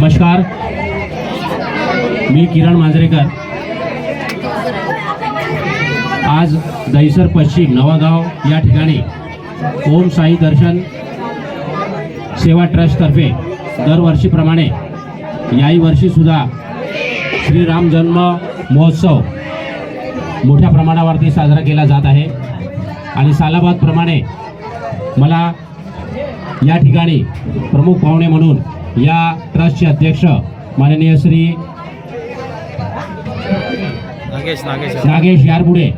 नमस्कार. मी किरण मांजरेकर. आज दहिसर पश्चिम नवागाव या ठिकाणी ओम साई दर्शन सेवा ट्रस्टतर्फे दरवर्षीप्रमाणे याही वर्षीसुद्धा श्रीराम जन्म महोत्सव मोठ्या प्रमाणावरती साजरा केला जात आहे. आणि सालाबादप्रमाणे मला या ठिकाणी प्रमुख पाहुणे म्हणून या ट्रस्टचे अध्यक्ष माननीय श्री नागेश नागेश. नागेश यारपुडे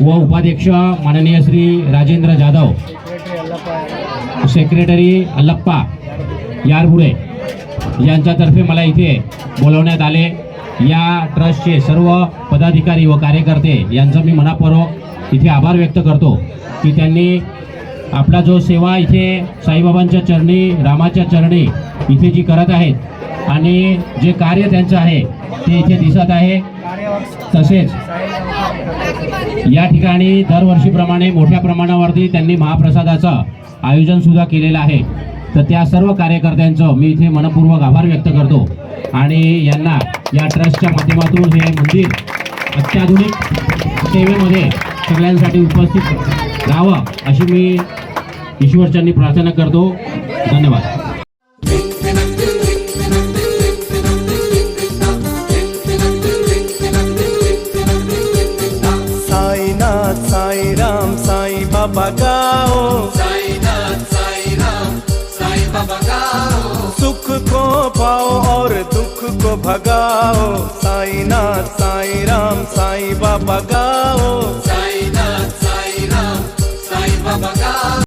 व उपाध्यक्ष माननीय श्री राजेंद्र जाधव सेक्रेटरी अल्लप्पा यारपुडे यांच्यातर्फे मला इथे बोलवण्यात आले. या ट्रस्टचे सर्व पदाधिकारी व कार्यकर्ते यांचं मी मनापूर्वक इथे आभार व्यक्त करतो की त्यांनी आपला जो सेवा इथे साईबाबांच्या चरणी रामाच्या चरणी इथे जी करत आहेत आणि जे कार्य त्यांचं आहे ते इथे दिसत आहे. तसेच या ठिकाणी दरवर्षीप्रमाणे मोठ्या प्रमाणावरती त्यांनी महाप्रसादाचं आयोजनसुद्धा केलेलं आहे. तर त्या सर्व कार्यकर्त्यांचं मी इथे मनपूर्वक आभार व्यक्त करतो. आणि यांना या ट्रस्टच्या माध्यमातून हे मंदिर अत्याधुनिक सेवेमध्ये सगळ्यांसाठी उपस्थित राहावं अशी मी ईश्वरचरणी प्रार्थना कर दो। धन्यवाद। साईनाथ साई राम साई बाबा गाओ। सुख को पाओ और दुख को भगाओ। साईनाथ साई राम साई बाबा गाओ।